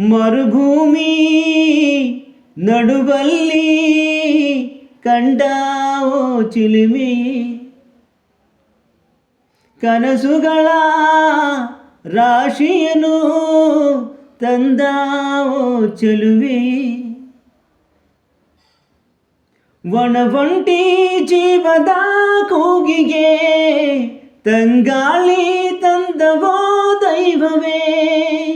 ಮರುಭೂಮಿ ನಡುವಲ್ಲಿ ಕಂಡಾವೋ ಚಿಲುಮೆ. ಕನಸುಗಳ ರಾಶಿಯನು ತಂದಾವೋ ಚೆಲುವೆ. ಒಣಬಂಟಿ ಜೀವದ ಕೂಗಿಗೆ ತಂಗಾಳಿ ತಂದವೋ ದೈವವೇ.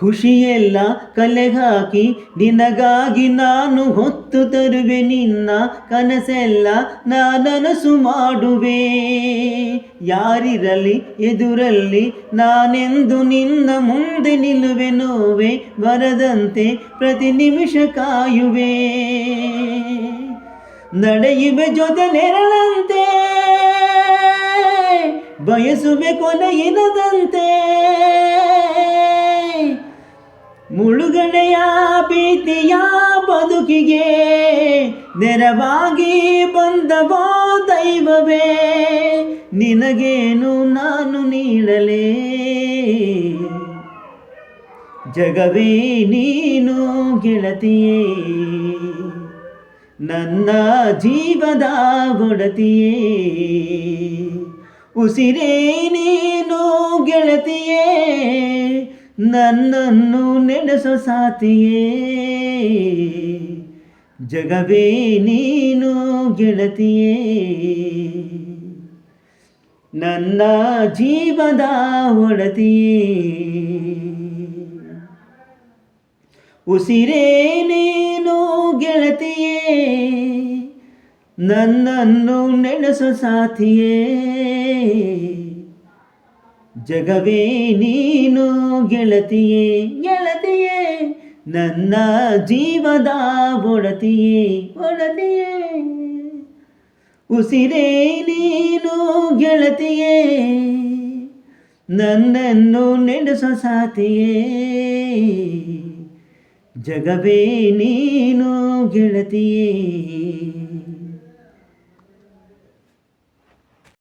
ಖುಷಿಯೆಲ್ಲ ಕಲೆಗಾಕಿ ನಿನಗಾಗಿ ನಾನು ಹೊತ್ತು ತರುವೆ, ನಿನ್ನ ಕನಸೆಲ್ಲ ನಾನನಸು ಮಾಡುವೆ. ಯಾರಿರಲಿ, ಎದುರಲ್ಲಿ ನಾನೆಂದು ನಿನ್ನ ಮುಂದೆ ನಿಲ್ಲುವೆ, ನೋವೆ, ಬರದಂತೆ ಪ್ರತಿ ನಿಮಿಷ ಕಾಯುವೆ. ನಡೆಯುವೆ ಜೊತೆ ನೆರಳಂತೆ ಬಯಸುವೆ ಕೊನೆಯಿನದಂತೆ. ಮುಳುಗಡೆಯ ಭೀತಿಯ ಬದುಕಿಗೆ ನೆರವಾಗಿ ಬಂದವೋ ದೈವವೇ, ನಿನಗೇನು ನಾನು ನೀಡಲೇ? ಜಗವೇ, ನೀನು ಗೆಳತಿಯೇ, ನನ್ನ ಜೀವದ ಒಡತಿಯೇ. ಉಸಿರೇ, ನೀನು ಗೆಳತಿಯೇ ನನ್ನನ್ನು ನೆನೆಸು ಸಾತಿಯೇ ಜಗವೇ ನೀನು ಗೆಳತಿಯೇ. ನನ್ನ ಜೀವದ ಒಡತಿಯೇ. ಉಸಿರೇ ನೀನು ಗೆಳತಿಯೇ. ನನ್ನನ್ನು ನೆನೆಸೋ ಸಾಥಿಯೇ. ಜಗವೇ ನೀನು ಗೆಳತಿಯೇ ಗೆಳತಿಯೇ, ನನ್ನ ಜೀವದ ಒಡತಿಯೇ ಒಡತಿಯೇ. ಉಸಿರೇ ನೀನು ಗೆಳತಿಯೇ, ನನ್ನನ್ನು ನೆನೆಸೋ ಸಾತಿಯೇ ಜಗವೇ ನೀನು ಗೆಳತಿಯೇ